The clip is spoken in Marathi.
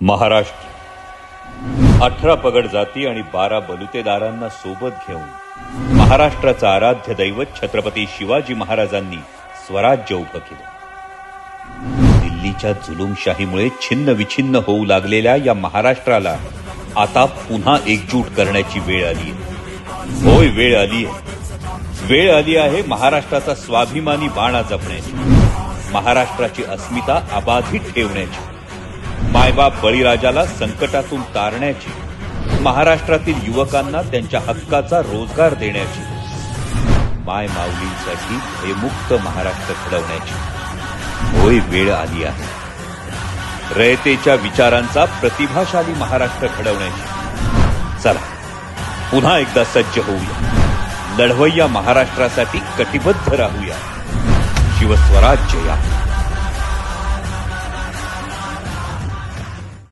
महाराष्ट्र. अठरा पगड जाती आणि बारा बलुतेदारांना सोबत घेऊन महाराष्ट्राचं आराध्य दैवत छत्रपती शिवाजी महाराजांनी स्वराज्य उभं केलं. दिल्लीच्या जुलूमशाहीमुळे छिन्न विछिन्न होऊ लागलेल्या या महाराष्ट्राला आता पुन्हा एकजूट करण्याची वेळ आली आहे. होय वेळ आली आहे. वेळ आली आहे महाराष्ट्राचा स्वाभिमानी बाणा जपण्याची महाराष्ट्राची अस्मिता अबाधित ठेवण्याची. मायबाप बळीराजाला संकटातून तारण्याची महाराष्ट्रातील युवकांना त्यांच्या हक्काचा रोजगार देण्याची माय माऊलींसाठी भयमुक्त महाराष्ट्र घडवण्याची. होय वेळ आली आहे. रयतेच्या विचारांचा प्रतिभाशाली महाराष्ट्र घडवण्याची. चला पुन्हा एकदा सज्ज होऊया. लढवय्या महाराष्ट्रासाठी कटिबद्ध राहूया. शिवस्वराज्य या.